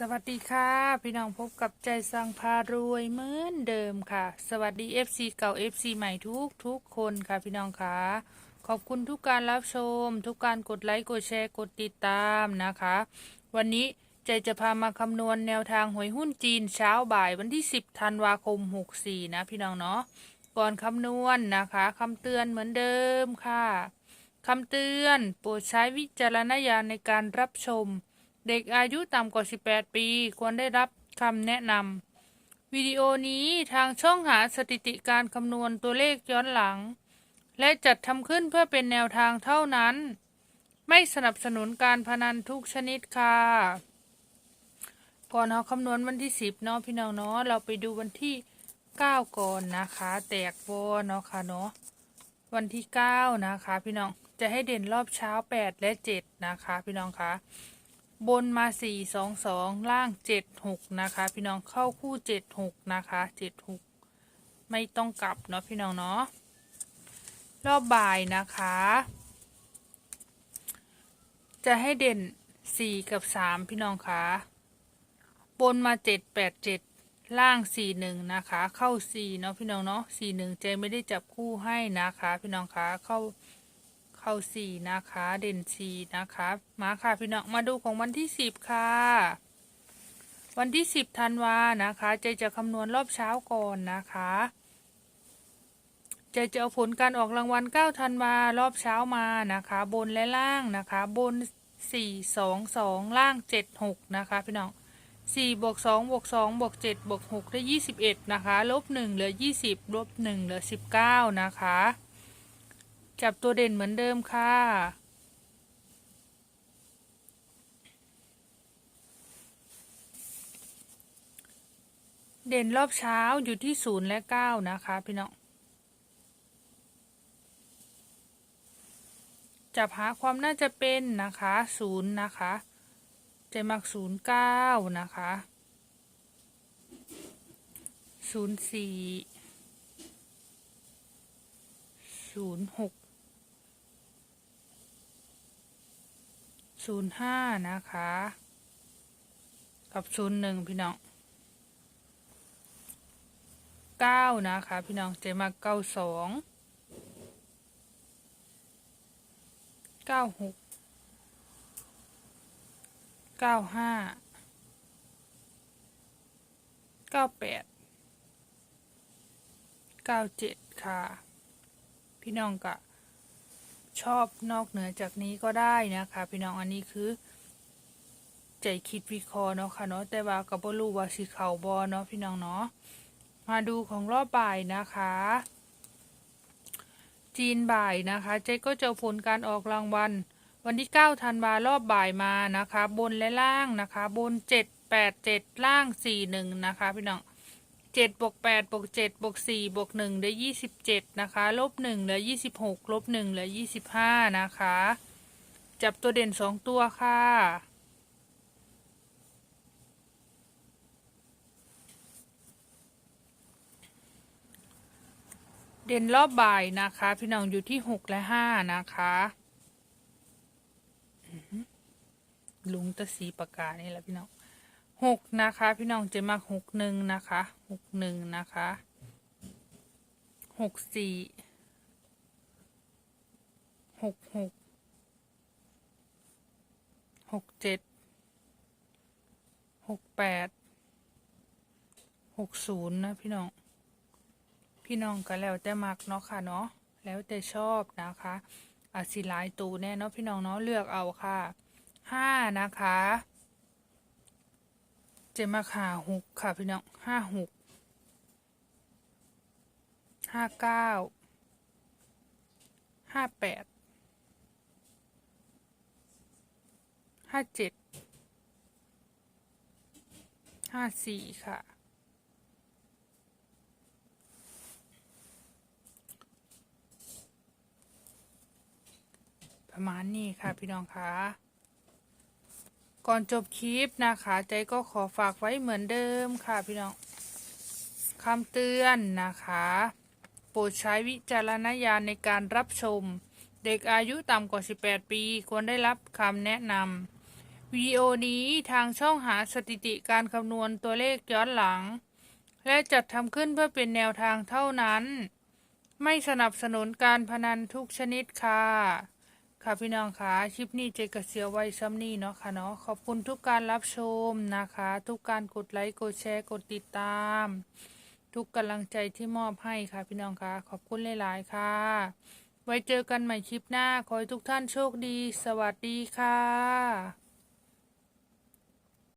สวัสดีค่ะ พี่น้องพบกับใจสังพารวยเหมือนเดิมค่ะ สวัสดี FC เก่า FC ใหม่ทุกทุกคนค่ะพี่น้องค่ะ ขอบคุณทุกการรับชม ทุกการกดไลค์กดแชร์กดติดตามนะคะ วันนี้ใจจะพามาคำนวณแนวทางหวยหุ้นจีนเช้าบ่ายวันที่ 10ธันวาคม 64 นะพี่น้องเนาะก่อนคำนวณนะคะคำเตือนเหมือนเดิมค่ะคำเตือนโปรดใช้วิจารณญาณในการรับชม เด็กอายุต่ำกว่า 18 ปี ควรได้รับคำแนะนำวิดีโอนี้ทางช่องหาสถิติการคำนวณตัวเลขย้อนหลัง และจัดทำขึ้นเพื่อเป็นแนวทางเท่านั้น ไม่สนับสนุนการพนันทุกชนิดค่ะ ก่อนเราคำนวณวันที่ 10 เนาะพี่น้องเนาะเราไปดูวันที่ 9 ก่อนนะคะ แตกวอเนาะค่ะเนาะวันที่ 9 นะคะ พี่น้องจะให้เด่นรอบเช้า 8 และ 7 นะคะ พี่น้องคะ บนมา4 2 2ล่าง7 6นะคะ พี่น้องเข้าคู่7 6นะคะ7 6ไม่ต้องกลับเนาะพี่น้องเนาะรอบบ่ายนะคะ จะให้เด่น4กับ3พี่น้องคะบนมา7 8 7ล่าง4 1นะคะ เข้า4เนาะพี่น้องเนาะ4 1เจไม่ได้จับคู่ให้นะคะ พี่น้องคะเข้า เข้าสี่นะคะ เด่นสี่นะคะ มาค่ะพี่น้องมาดูของวันที่สิบค่ะ วันที่สิบธันวานะคะเจจะคำนวณรอบเช้าก่อนนะคะเจจะเอาผลการออกรางวัลเก้าธันวารอบเช้ามานะคะ บนและล่างนะคะ บนสี่สองสองล่างเจ็ดหกนะคะ พี่น้องสี่บวกสองบวกสองบวกเจ็ดบวกหกได้ยี่สิบเอ็ดนะคะ ลบหนึ่งเหลือยี่สิบลบหนึ่งเหลือสิบเก้านะคะ จับตัวเด่นเหมือนเดิมค่ะ เด่นรอบเช้าอยู่ที่ศูนย์และเก้านะคะพี่น้อง จับหาความน่าจะเป็นนะคะศูนย์นะคะจะมักศูนย์เก้านะคะศูนย์สี่ศูนย์หก ศูนย์ห้านะคะ กับศูนย์หนึ่งพี่น้องเก้านะคะ พี่น้องเจมาเก้าสองเก้าหกเก้าห้าเก้าแปดเก้าเจ็ดค่ะ พี่น้องกะ ชอบนอกเหนือจากนี้ก็ได้นะคะ พี่น้องอันนี้คือ ใจคิดวิเคราะห์เนาะค่ะเนาะแต่ว่าก็บ่รู้ว่าสิเขาบ่เนาะพี่น้องเนาะมาดูของรอบบ่ายนะคะ จีนบ่ายนะคะเจ๊ก็จะเอผลการออกรางวัลวันที่9ธันวารอบบ่ายมานะคะ บนและล่างนะคะ บน 7 8 7 ล่าง 4 1 นะคะ พี่น้อง เจ็ดบวกแปดบวกเจ็ดบวกสี่บวกหนึ่งได้ยี่สิบเจ็ดนะคะลบหนึ่งเหลือยี่สิบหกลบหนึ่งเหลือยี่สิบห้านะคะ จับตัวเด่นสองตัวค่ะเด่นรอบบ่ายนะคะ พี่น้องอยู่ที่หกและห้านะคะลุงตะสีปากกานี่แหละพี่น้อง หกนะคะ พี่น้องจะมาหกหนึ่งนะคะหกหนึ่งนะคะหกสี่หกหกหกเจ็ดหกแปดหกศูนย์นะพี่น้อง พี่น้องก็แล้วแต่มักเนาะค่ะเนาะแล้วแต่ชอบนะคะอาจสิหลายตูแน่เนาะพี่น้องเนาะเลือกเอาค่ะห้านะคะ เจมาขาหกค่ะพี่น้องห้าหกห้าเก้าห้าแปดห้าเจ็ดห้าสี่ค่ะประมาณนี้ค่ะพี่น้องคะ ก่อนจบคลิปนะคะ ใจก็ขอฝากไว้เหมือนเดิมค่ะพี่น้องคำเตือนนะคะ โปรดใช้วิจารณญาณในการรับชม เด็กอายุต่ำกว่า 18 ปี ควรได้รับคำแนะนำวิดีโอนี้ทางช่องหาสถิติการคำนวณตัวเลขย้อนหลัง และจัดทำขึ้นเพื่อเป็นแนวทางเท่านั้น ไม่สนับสนุนการพนันทุกชนิดค่ะ ค่ะพี่น้องคะคลิปนี้เจกระเสียวไว้ซ้ำนี่เนาะค่ะเนาะขอบคุณทุกการรับชมนะคะ ทุกการกดไลค์กดแชร์กดติดตาม ทุกกำลังใจที่มอบให้ค่ะพี่น้องคะขอบคุณหลาย ๆ ค่ะ ไว้เจอกันใหม่คลิปหน้า ขอให้ทุกท่านโชคดี สวัสดีค่ะ